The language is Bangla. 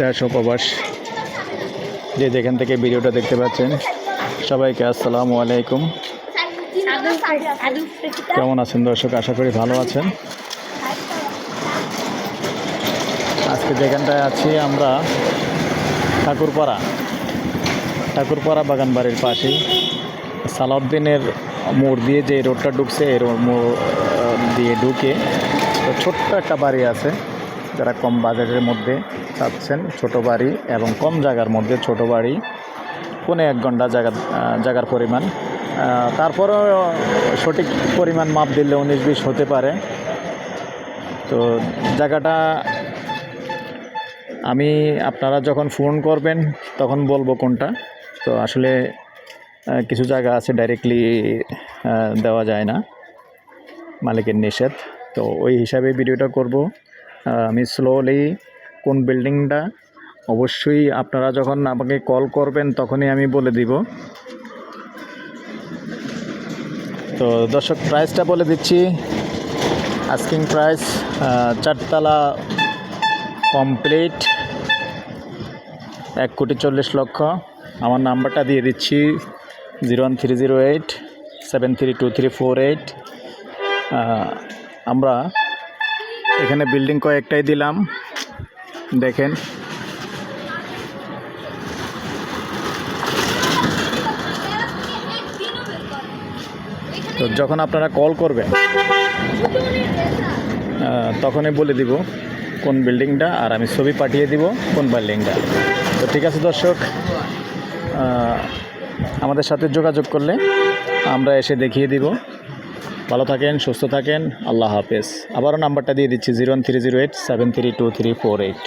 দেশ ও প্রবাস যে যেখান থেকে ভিডিওটা দেখতে পাচ্ছেন, সবাইকে আসসালামু আলাইকুম। কেমন আছেন দর্শক? আশা করি ভালো আছেন। আজকে যেখানটায় আছি আমরা ঠাকুরপাড়া। ঠাকুরপাড়া বাগান বাড়ির পাশেই। সালাউদ্দিনের মোড় দিয়ে যে রোডটা ঢুকছে এই রোড মোড় দিয়ে ঢুকে, তো ছোট্ট একটা বাড়ি আছে, যারা কম বাজেটের মধ্যে চাচ্ছেন ছোট বাড়ি এবং কম জায়গার মধ্যে ছোট বাড়ি, পৌনে এক ঘণ্টা জায়গা জায়গার পরিমাণ। তারপরেও সঠিক পরিমাণ মাপ দিলে উনিশ বিশ হতে পারে। তো জায়গাটা আমি, আপনারা যখন ফোন করবেন, তখন বলব কোনটা। তো আসলে কিছু জায়গা আছে ডাইরেক্টলি দেওয়া যায় না। মালিকের নিষেধ। তো ওই হিসাবে ভিডিওটা করব। আমি স্লোলি কোন বিল্ডিংটা, অবশ্যই আপনারা যখন আমাকে কল করবেন তখনই আমি বলে দিব। তো দর্শক প্রাইসটা বলে দিচ্ছি। আস্কিং প্রাইস চারতলা কমপ্লিট এক কোটি চল্লিশ লক্ষ। আমার নাম্বারটা দিয়ে দিচ্ছি, zero one three zero eight, seven three two three four eight. আমরা এখানে বিল্ডিং কয়েকটাই দিলাম। দেখেন। তো যখন আপনারা কল করবেন তখনই বলে দিব কোন বিল্ডিংটা আর আমি ছবি পাঠিয়ে দিব কোন বিল্ডিংটা। তো ঠিক আছে দর্শক আমাদের সাথে যোগাযোগ করলে আমরা এসে দেখিয়ে দিব। ভালো থাকেন, সুস্থ থাকেন। আল্লাহ হাফেজ। আবারও নাম্বারটা দিয়ে দিচ্ছি, zero three zero eight, seven three two three four eight.